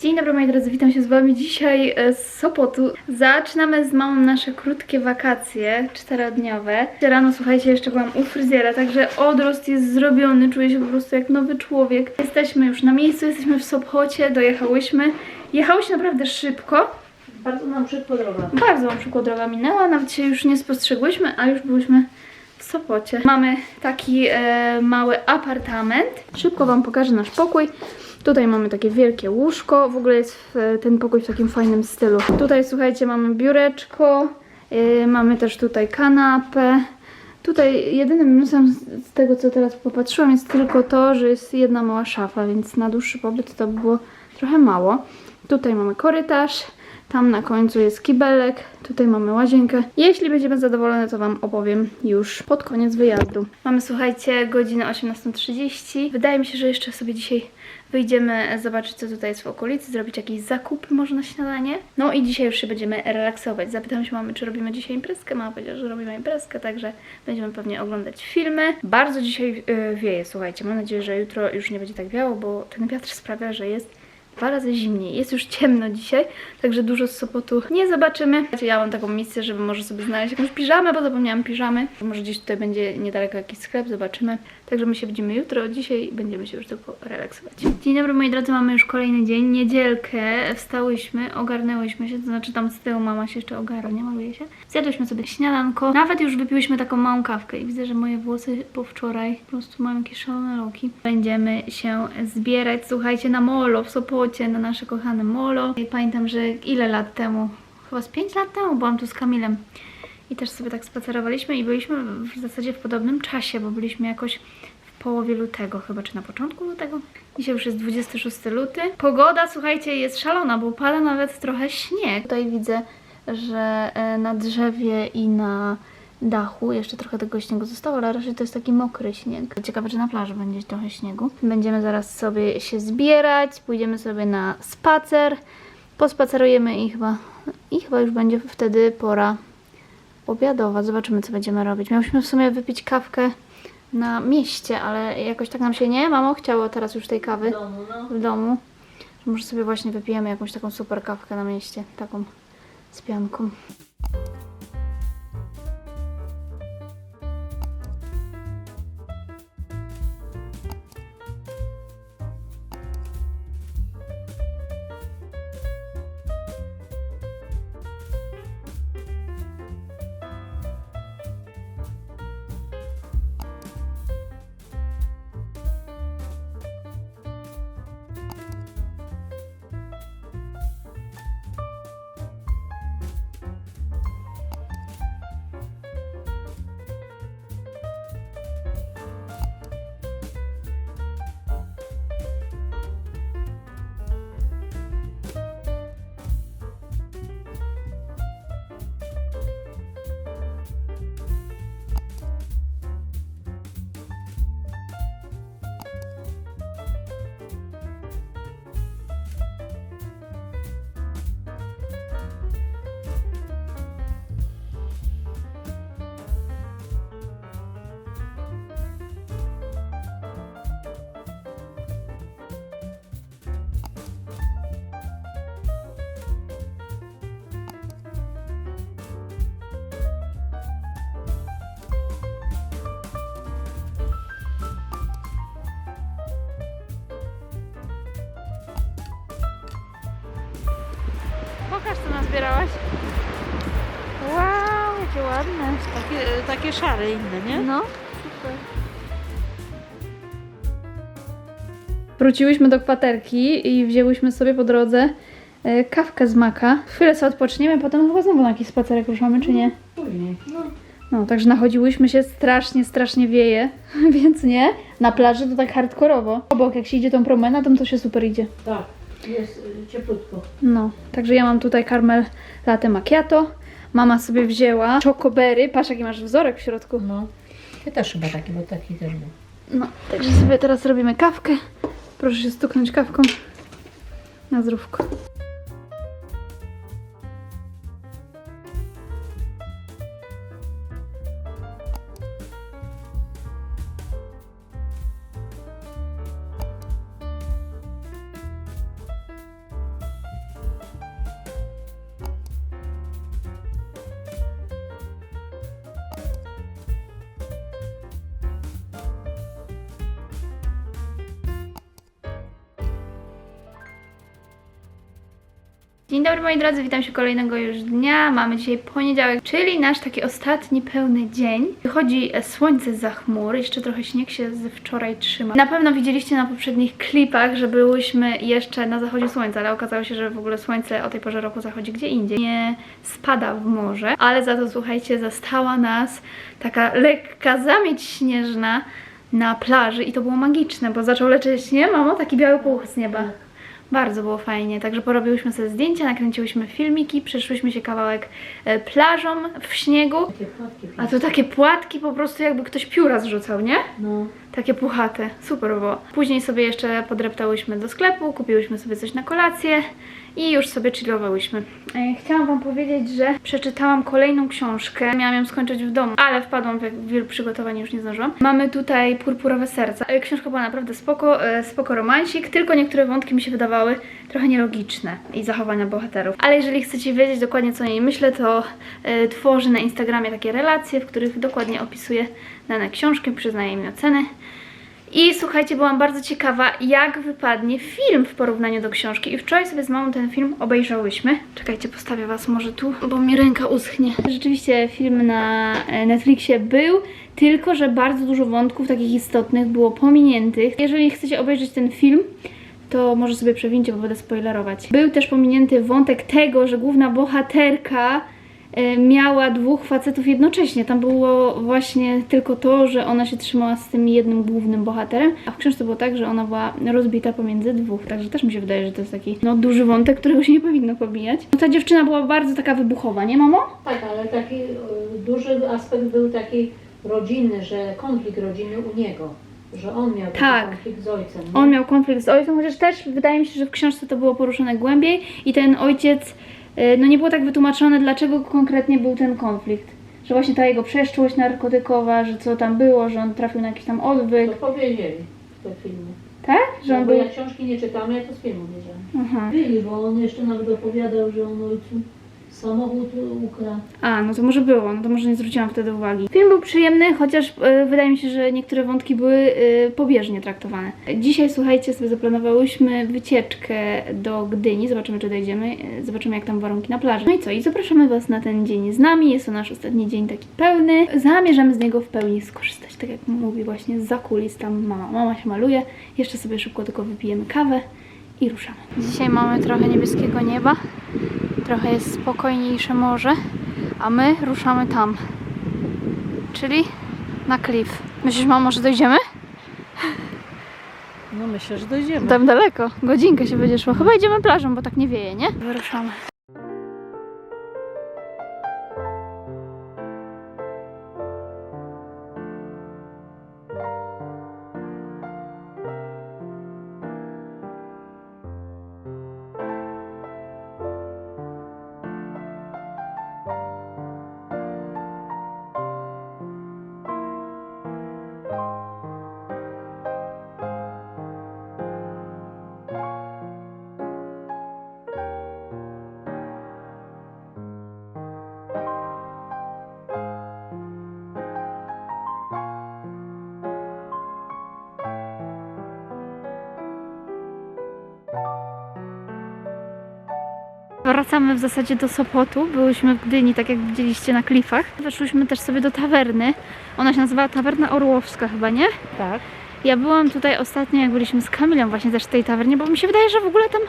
Dzień dobry moi drodzy, witam się z wami dzisiaj e, z Sopotu. Zaczynamy z mamą nasze krótkie wakacje, czterodniowe. Rano, słuchajcie, jeszcze byłam u fryzjera, także odrost jest zrobiony, czuję się po prostu jak nowy człowiek. Jesteśmy już na miejscu, jesteśmy w Sopocie, dojechałyśmy. Jechałyśmy naprawdę szybko, Bardzo nam szybko droga. bardzo nam szybko droga minęła, nawet się już nie spostrzegłyśmy, a już byłyśmy w Sopocie. Mamy taki e, mały apartament. Szybko Wam pokażę nasz pokój. Tutaj mamy takie wielkie łóżko. W ogóle jest w, ten pokój w takim fajnym stylu. Tutaj, słuchajcie, mamy biureczko. e, mamy też tutaj kanapę. Tutaj jedynym minusem z tego, co teraz popatrzyłam, jest tylko to, że jest jedna mała szafa, więc na dłuższy pobyt to by było trochę mało. Tutaj mamy korytarz. Tam na końcu jest kibelek, tutaj mamy łazienkę. Jeśli będziemy zadowolone, to Wam opowiem już pod koniec wyjazdu. Mamy, słuchajcie, godzinę 18.30. Wydaje mi się, że jeszcze sobie dzisiaj wyjdziemy zobaczyć, co tutaj jest w okolicy, zrobić jakieś zakupy może na śniadanie. No i dzisiaj już się będziemy relaksować. Zapytam się mamy, czy robimy dzisiaj imprezkę. Mama powiedziała, że robimy imprezkę, także będziemy pewnie oglądać filmy. Bardzo dzisiaj yy, wieje, słuchajcie. Mam nadzieję, że jutro już nie będzie tak wiało, bo ten wiatr sprawia, że jest dwa razy zimniej. Jest już ciemno dzisiaj, także dużo z Sopotu nie zobaczymy. Ja mam taką misję, żeby może sobie znaleźć jakąś piżamę, bo zapomniałam piżamy. Może gdzieś tutaj będzie niedaleko jakiś sklep, zobaczymy. Także my się widzimy jutro, dzisiaj będziemy się już tylko relaksować. Dzień dobry moi drodzy, mamy już kolejny dzień, niedzielkę. Wstałyśmy, ogarnęłyśmy się, to znaczy tam z tyłu mama się jeszcze ogarnia, maluje się. Zjadłyśmy sobie śniadanko, nawet już wypiłyśmy taką małą kawkę i widzę, że moje włosy po wczoraj po prostu mają jakieś szalone loki. Będziemy się zbierać, słuchajcie, na molo w Sopocie, na nasze kochane molo. I pamiętam, że ile lat temu, chyba z 5 lat temu byłam tu z Kamilem. I też sobie tak spacerowaliśmy i byliśmy w zasadzie w podobnym czasie, bo byliśmy jakoś w połowie lutego chyba, czy na początku lutego. Dzisiaj już jest 26 luty. Pogoda, słuchajcie, jest szalona, bo pada nawet trochę śnieg. Tutaj widzę, że e, na drzewie i na dachu jeszcze trochę tego śniegu zostało, ale raczej to jest taki mokry śnieg. Ciekawe, czy na plaży będzie trochę śniegu. Będziemy zaraz sobie się zbierać, pójdziemy sobie na spacer, pospacerujemy i chyba, i chyba już będzie wtedy pora obiadowa. Zobaczymy, co będziemy robić. Miałyśmy w sumie wypić kawkę na mieście, ale jakoś tak nam się nie, mamo, chciało teraz już tej kawy W domu, no. w domu. Może sobie właśnie wypijemy jakąś taką super kawkę na mieście, taką z pianką. Nazbierałaś. Wow, jakie ładne. Takie, takie szare inne, nie? No, super. Wróciłyśmy do kwaterki i wzięłyśmy sobie po drodze e, kawkę z maka. Chwilę sobie odpoczniemy, potem chyba znowu na jakiś spacerek ruszamy, czy nie? Później. No. No, także nachodziłyśmy się, strasznie, strasznie wieje, więc nie. Na plaży to tak hardkorowo. Obok, jak się idzie tą promenadą, to się super idzie. Tak, jest y, cieplutko. No, także ja mam tutaj karmel latte macchiato. Mama sobie wzięła chocoberry. Patrz, jaki masz wzorek w środku. No. Ty też chyba taki, bo taki też był. No, także sobie teraz robimy kawkę. Proszę się stuknąć kawką na zdrówko. Dzień dobry moi drodzy, witam się kolejnego już dnia. Mamy dzisiaj poniedziałek, czyli nasz taki ostatni pełny dzień. Wychodzi e, słońce za chmur, jeszcze trochę śnieg się z wczoraj trzyma. Na pewno widzieliście na poprzednich klipach, że byłyśmy jeszcze na zachodzie słońca, ale okazało się, że w ogóle słońce o tej porze roku zachodzi gdzie indziej. Nie spada w morze, ale za to słuchajcie, zastała nas taka lekka zamieć śnieżna na plaży i to było magiczne, bo zaczął lecieć, nie mamo? Taki biały puch z nieba. Bardzo było fajnie, także porobiłyśmy sobie zdjęcia, nakręciłyśmy filmiki, przeszłyśmy się kawałek e, plażą w śniegu, Takie płatki. a to takie płatki po prostu jakby ktoś pióra zrzucał, nie? No. Takie puchate, super było. Później sobie jeszcze podreptałyśmy do sklepu, kupiłyśmy sobie coś na kolację i już sobie chillowałyśmy. E, Chciałam Wam powiedzieć, że przeczytałam kolejną książkę, miałam ją skończyć w domu, ale wpadłam w wielu przygotowań już nie zdążyłam. Mamy tutaj Purpurowe Serca. E, Książka była naprawdę spoko, e, spoko romansik, tylko niektóre wątki mi się wydawały trochę nielogiczne i zachowania bohaterów. Ale jeżeli chcecie wiedzieć dokładnie co o niej myślę, to tworzę na Instagramie takie relacje, w których dokładnie opisuję dane książki, przyznaję im oceny. I słuchajcie, byłam bardzo ciekawa, jak wypadnie film w porównaniu do książki. I wczoraj sobie z mamą ten film obejrzałyśmy. Czekajcie, postawię was może tu, bo mi ręka uschnie. Rzeczywiście film na e, Netflixie był, tylko że bardzo dużo wątków takich istotnych było pominiętych. Jeżeli chcecie obejrzeć ten film, to może sobie przewincie, bo będę spoilerować. Był też pominięty wątek tego, że główna bohaterka miała dwóch facetów jednocześnie. Tam było właśnie tylko to, że ona się trzymała z tym jednym głównym bohaterem, a w książce było tak, że ona była rozbita pomiędzy dwóch. Także też mi się wydaje, że to jest taki no, duży wątek, którego się nie powinno pobijać. No, ta dziewczyna była bardzo taka wybuchowa, nie mamo? Tak, ale taki y, duży aspekt był taki rodzinny, że konflikt rodzinny u niego. Że on miał Tak. konflikt z ojcem. nie? On miał konflikt z ojcem, chociaż też wydaje mi się, że w książce to było poruszone głębiej i ten ojciec, no nie było tak wytłumaczone, dlaczego konkretnie był ten konflikt. Że właśnie ta jego przeszłość narkotykowa, że co tam było, że on trafił na jakiś tam odwyk, To powiedzieli w tym filmie. tak? Że No, on bo był... ja książki nie czytamy, ja to z filmu wiedziałam. Aha. Byli, bo on jeszcze nawet opowiadał, że on ojcu samochód ukradł. A, no to może było, no to może nie zwróciłam wtedy uwagi. Film był przyjemny, chociaż e, wydaje mi się, że niektóre wątki były e, pobieżnie traktowane. Dzisiaj, słuchajcie, sobie zaplanowałyśmy wycieczkę do Gdyni, zobaczymy czy dojdziemy, e, zobaczymy jak tam warunki na plaży. No i co, i zapraszamy Was na ten dzień z nami, jest to nasz ostatni dzień taki pełny. Zamierzamy z niego w pełni skorzystać, tak jak mówi właśnie za kulis tam mama. Mama się maluje, jeszcze sobie szybko tylko wypijemy kawę i ruszamy. Dzisiaj mamy trochę niebieskiego nieba, trochę jest spokojniejsze morze, a my ruszamy tam, czyli na klif. Myślisz, mamo, że dojdziemy? No myślę, że dojdziemy. Tam daleko, godzinkę się będzie szło. Chyba idziemy plażą, bo tak nie wieje, nie? Wyruszamy. Wracamy w zasadzie do Sopotu. Byłyśmy w Gdyni, tak jak widzieliście na klifach. Weszłyśmy też sobie do tawerny. Ona się nazywała Tawerna Orłowska chyba, nie? Tak. Ja byłam tutaj ostatnio, jak byliśmy z Kamilą właśnie też w tej tawernie, bo mi się wydaje, że w ogóle tam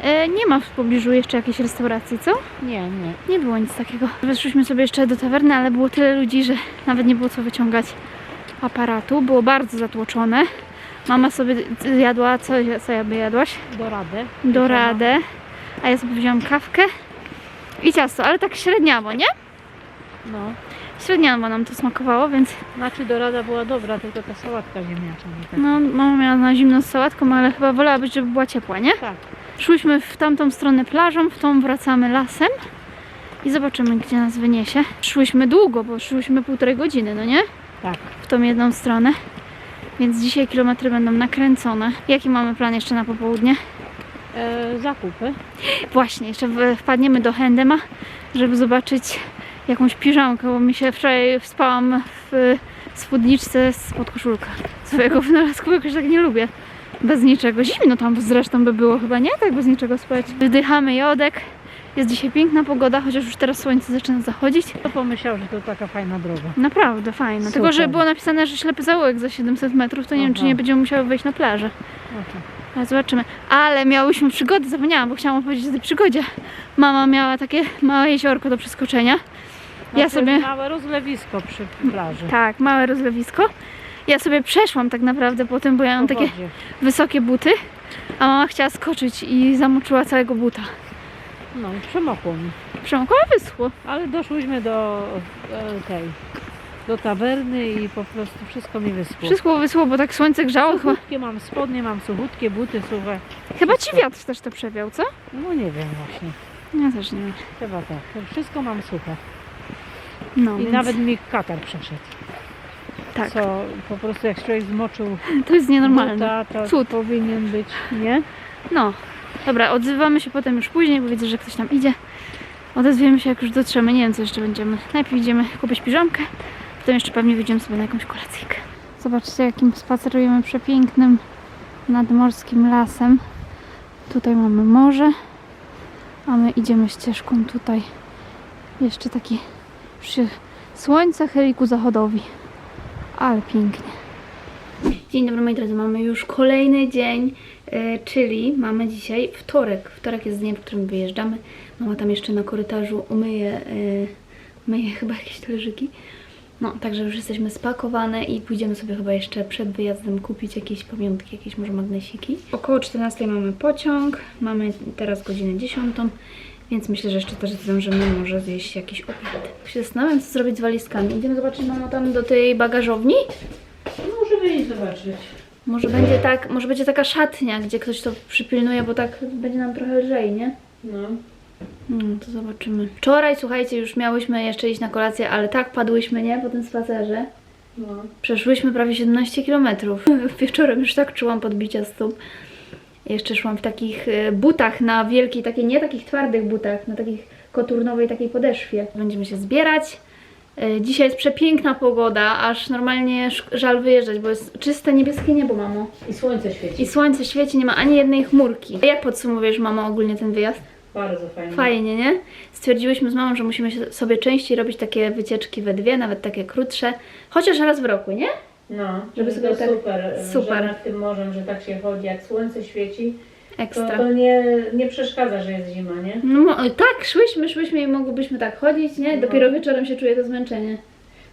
e, nie ma w pobliżu jeszcze jakiejś restauracji, co? Nie, nie. Nie było nic takiego. Weszliśmy sobie jeszcze do tawerny, ale było tyle ludzi, że nawet nie było co wyciągać aparatu. Było bardzo zatłoczone. Mama sobie jadła, co, co ja by jadłaś? Do rady. A ja sobie wziąłam kawkę i ciasto, ale tak średniawo, nie? No. Średniawo nam to smakowało, więc Znaczy dorada była dobra, tylko ta sałatka ziemniacza nie tak. no, mama miała na zimno z sałatką, ale chyba wolałabyś, żeby była ciepła, nie? Tak. Szłyśmy w tamtą stronę plażą, w tą wracamy lasem i zobaczymy, gdzie nas wyniesie. Szłyśmy długo, bo szłyśmy półtorej godziny, no nie? Tak. W tą jedną stronę. Więc dzisiaj kilometry będą nakręcone. Jaki mamy plan jeszcze na popołudnie? E, zakupy. Właśnie, jeszcze wpadniemy do Hendema, żeby zobaczyć jakąś piżamkę, bo mi się wczoraj spałam w spódniczce z podkoszulka swojego wynalazku, jakoś tak nie lubię Bez niczego. Zimno tam zresztą by było chyba, nie? Tak bez niczego spać. Wdychamy jodek. Jest dzisiaj piękna pogoda, chociaż już teraz słońce zaczyna zachodzić. Kto pomyślał, że to taka fajna droga? Naprawdę fajne. Tylko, że Super. było napisane, że ślepy zaułek za 700 metrów, to nie wiem, czy Aha. nie będziemy musiały wejść na plażę. No Ale zobaczymy. Ale miałyśmy przygody, zapomniałam, bo chciałam opowiedzieć o tej przygodzie. Mama miała takie małe jeziorko do przeskoczenia. Ja sobie... Małe rozlewisko przy plaży. Tak, małe rozlewisko. Ja sobie przeszłam tak naprawdę po tym, bo ja mam takie wysokie buty, a mama chciała skoczyć i zamoczyła całego buta. No i przemokło mi. Przemokła, wyschło. Ale doszłyśmy do e, tej, do tawerny i po prostu wszystko mi wyschło. Wszystko wyschło, bo tak słońce grzało. Chyba, Suchutkie mam spodnie, mam suchutkie buty suche. chyba ci wiatr też to przewiał, co? No nie wiem właśnie. Ja też nie wiem. Chyba tak. Wszystko mam suche. No, I więc nawet mi katar przeszedł. tak. Co po prostu jak człowiek zmoczył To jest nienormalne. buta, to Cud. powinien być, nie? No. Dobra, odzywamy się potem już później, bo widzę, że ktoś tam idzie. Odezwiemy się, jak już dotrzemy. Nie wiem, co jeszcze będziemy. Najpierw idziemy kupić piżamkę, potem jeszcze pewnie wyjdziemy sobie na jakąś kolacyjkę. Zobaczcie, jakim spacerujemy przepięknym nadmorskim lasem. Tutaj mamy morze, a my idziemy ścieżką tutaj. Jeszcze taki przy słońce chyli ku zachodowi. Ale pięknie. Dzień dobry moi drodzy, mamy już kolejny dzień, e, czyli mamy dzisiaj wtorek. Wtorek jest dniem, w którym wyjeżdżamy. Mama tam jeszcze na korytarzu umyje, e, myje chyba jakieś talerzyki. No, także już jesteśmy spakowane i pójdziemy sobie chyba jeszcze przed wyjazdem kupić jakieś pamiątki, jakieś może magnesiki. Około 14 mamy pociąg, mamy teraz godzinę 10, więc myślę, że jeszcze też zdążymy może zjeść jakiś obiad. Się zastanawiam, co zrobić z walizkami. Idziemy zobaczyć, mamo, tam do tej bagażowni? Możemy iść zobaczyć. Może będzie tak, może będzie taka szatnia, gdzie ktoś to przypilnuje, bo tak będzie nam trochę lżej, nie? No. No, to zobaczymy. Wczoraj, słuchajcie, już miałyśmy jeszcze iść na kolację, ale tak padłyśmy, nie? Po tym spacerze. no. Przeszłyśmy prawie 17 km. Wieczorem już tak czułam podbicia stóp. Jeszcze szłam w takich e, butach na wielkiej, takiej, nie takich twardych butach, na takich koturnowej takiej podeszwie. Będziemy się zbierać. E, Dzisiaj jest przepiękna pogoda, aż normalnie żal wyjeżdżać, bo jest czyste niebieskie niebo, mamo. I słońce świeci. I słońce świeci, nie ma ani jednej chmurki. Jak podsumowujesz, mamo, ogólnie ten wyjazd? Bardzo fajnie. Fajnie, nie? Stwierdziłyśmy z mamą, że musimy sobie częściej robić takie wycieczki we dwie, nawet takie krótsze, chociaż raz w roku, nie? No, Żeby sobie to tak- super, super. że nad tym morzem, że tak się chodzi, jak słońce świeci, to, Ekstra. to nie, nie przeszkadza, że jest zima, nie? No tak, szłyśmy, szłyśmy i mogłybyśmy tak chodzić, nie? No. Dopiero wieczorem się czuje to zmęczenie.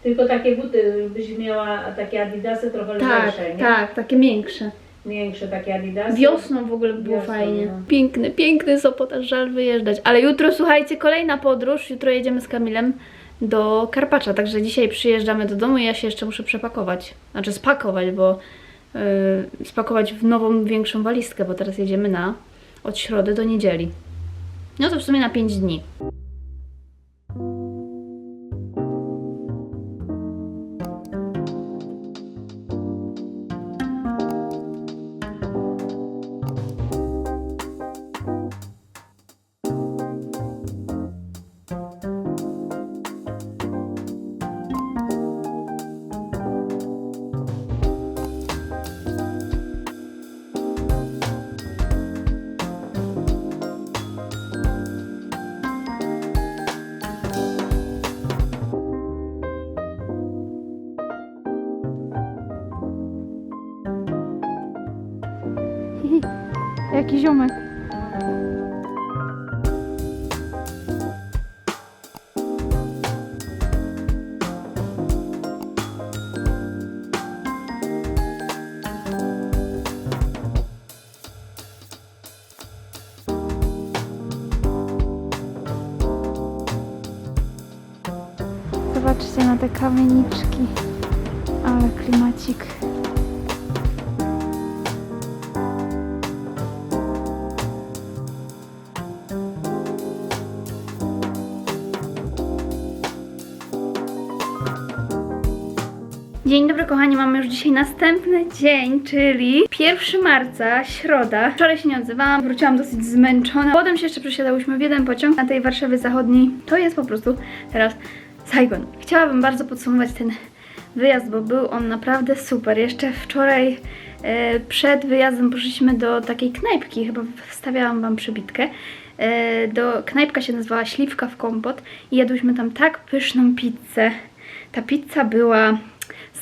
Tylko takie buty, byś miała takie adidasy trochę Tak, lżejsze, nie? tak, takie większe. Większe takie adidasy. Wiosną w ogóle by było Wiosną, fajnie. no. Piękny, piękny Sopot, aż żal wyjeżdżać. Ale jutro, słuchajcie, kolejna podróż. Jutro jedziemy z Kamilem do Karpacza, także dzisiaj przyjeżdżamy do domu i ja się jeszcze muszę przepakować. Znaczy spakować, bo yy, spakować w nową, większą walizkę, bo teraz jedziemy na od środy do niedzieli. No to w sumie na 5 dni. Jaki ziomek. Zobaczcie na te kamieniczki. Dzień dobry kochani, mamy już dzisiaj następny dzień, czyli 1 marca, środa. Wczoraj się nie odzywałam, wróciłam dosyć zmęczona. Potem się jeszcze przesiadałyśmy w jeden pociąg na tej Warszawie Zachodniej. To jest po prostu teraz Saigon. Chciałabym bardzo podsumować ten wyjazd, bo był on naprawdę super. Jeszcze wczoraj E, Przed wyjazdem poszliśmy do takiej knajpki, chyba wstawiałam wam przybitkę. E, Do, knajpka się nazywała Śliwka w kompot i jadłyśmy tam tak pyszną pizzę. Ta pizza była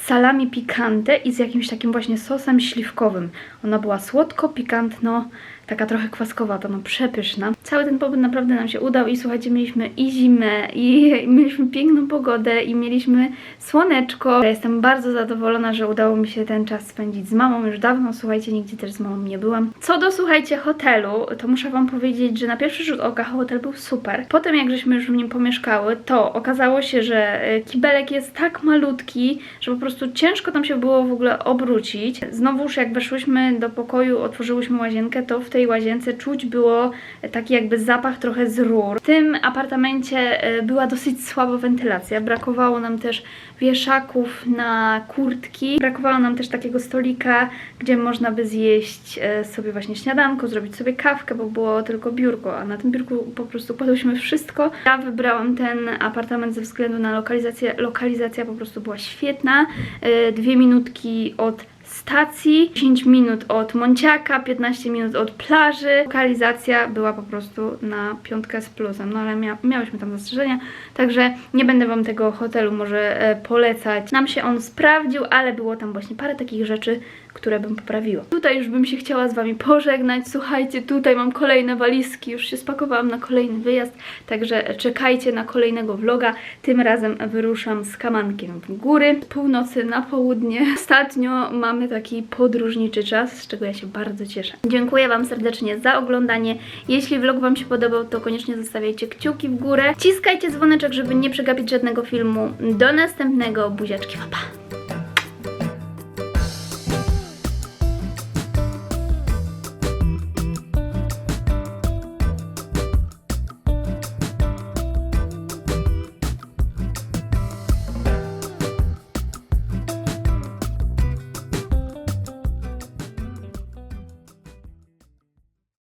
salami pikante i z jakimś takim właśnie sosem śliwkowym. Ona była słodko, pikantno, taka trochę kwaskowata, no przepyszna. Cały ten pobyt naprawdę nam się udał i słuchajcie, mieliśmy i zimę, i mieliśmy piękną pogodę, i mieliśmy słoneczko. Ja jestem bardzo zadowolona, że udało mi się ten czas spędzić z mamą już dawno. Słuchajcie, nigdzie też z mamą nie byłam. Co do, słuchajcie, hotelu, to muszę wam powiedzieć, że na pierwszy rzut oka hotel był super. Potem, jak żeśmy już w nim pomieszkały, to okazało się, że e, kibelek jest tak malutki, że po prostu ciężko tam się było w ogóle obrócić. Znowuż, jak weszłyśmy do pokoju, otworzyłyśmy łazienkę, to w tej łazience czuć było taki jakby zapach trochę z rur. W tym apartamencie e, była dosyć słaba wentylacja. Brakowało nam też wieszaków na kurtki. Brakowało nam też takiego stolika, gdzie można by zjeść e, sobie właśnie śniadanko, zrobić sobie kawkę, bo było tylko biurko, a na tym biurku po prostu kładłyśmy wszystko. Ja wybrałam ten apartament ze względu na lokalizację. Lokalizacja po prostu była świetna. E, Dwie minutki od stacji, 10 minut od Monciaka, 15 minut od plaży. Lokalizacja była po prostu na piątkę z plusem, no ale mia miałyśmy tam zastrzeżenia, także nie będę Wam tego hotelu może e, polecać. Nam się on sprawdził, ale było tam właśnie parę takich rzeczy, które bym poprawiła. Tutaj już bym się chciała z Wami pożegnać. Słuchajcie, tutaj mam kolejne walizki, już się spakowałam na kolejny wyjazd, także czekajcie na kolejnego vloga. Tym razem wyruszam z kamankiem w góry, z północy na południe. Ostatnio mamy taki podróżniczy czas, z czego ja się bardzo cieszę. Dziękuję Wam serdecznie za oglądanie. Jeśli vlog Wam się podobał, to koniecznie zostawiajcie kciuki w górę. Ciskajcie dzwoneczek, żeby nie przegapić żadnego filmu. Do następnego. Buziaczki, pa pa!